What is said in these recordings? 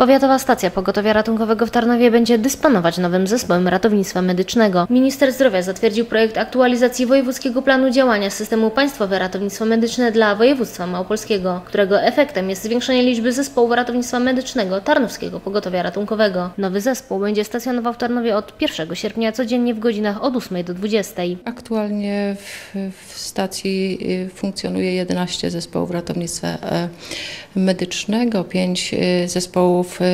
Powiatowa Stacja Pogotowia Ratunkowego w Tarnowie będzie dysponować nowym zespołem ratownictwa medycznego. Minister Zdrowia zatwierdził projekt aktualizacji Wojewódzkiego Planu Działania Systemu Państwowe Ratownictwo Medyczne dla województwa małopolskiego, którego efektem jest zwiększenie liczby zespołów ratownictwa medycznego Tarnowskiego Pogotowia Ratunkowego. Nowy zespół będzie stacjonował w Tarnowie od 1 sierpnia codziennie w godzinach od 8 do 20. Aktualnie w, w stacji y, funkcjonuje 11 zespołów ratownictwa e, medycznego, 5 y, zespołów y,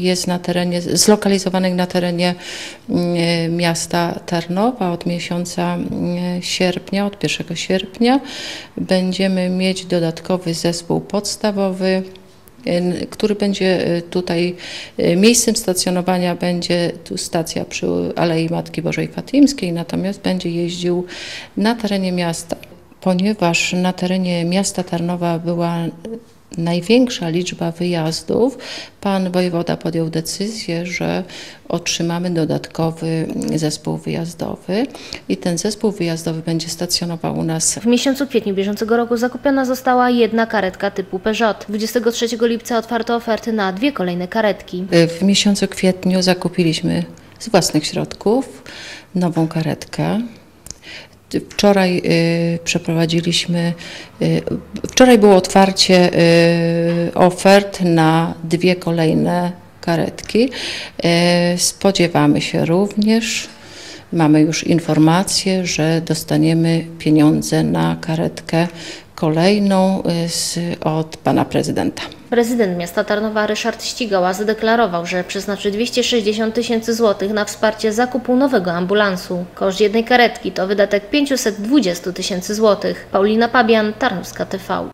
jest na terenie, zlokalizowanych na terenie miasta Tarnowa od miesiąca sierpnia, od 1 sierpnia. Będziemy mieć dodatkowy zespół podstawowy który będzie tutaj miejscem stacjonowania będzie tu stacja przy Alei Matki Bożej Fatimskiej, natomiast będzie jeździł na terenie miasta. Ponieważ na terenie miasta Tarnowa była największa liczba wyjazdów, pan wojewoda podjął decyzję, że otrzymamy dodatkowy zespół wyjazdowy i ten zespół wyjazdowy będzie stacjonował u nas. W miesiącu kwietniu bieżącego roku zakupiona została jedna karetka typu Peugeot. 23 lipca otwarto oferty na dwie kolejne karetki. W miesiącu kwietniu zakupiliśmy z własnych środków nową karetkę. Wczoraj y, przeprowadziliśmy, y, wczoraj było otwarcie y, ofert na dwie kolejne karetki. Spodziewamy się również, mamy już informację, że dostaniemy pieniądze na karetkę kolejną z, od pana prezydenta. Prezydent miasta Tarnowa Ryszard Ścigała zadeklarował, że przeznaczy 260 tysięcy złotych na wsparcie zakupu nowego ambulansu. Koszt jednej karetki to wydatek 520 tysięcy złotych. Paulina Pabian, Tarnowska TV.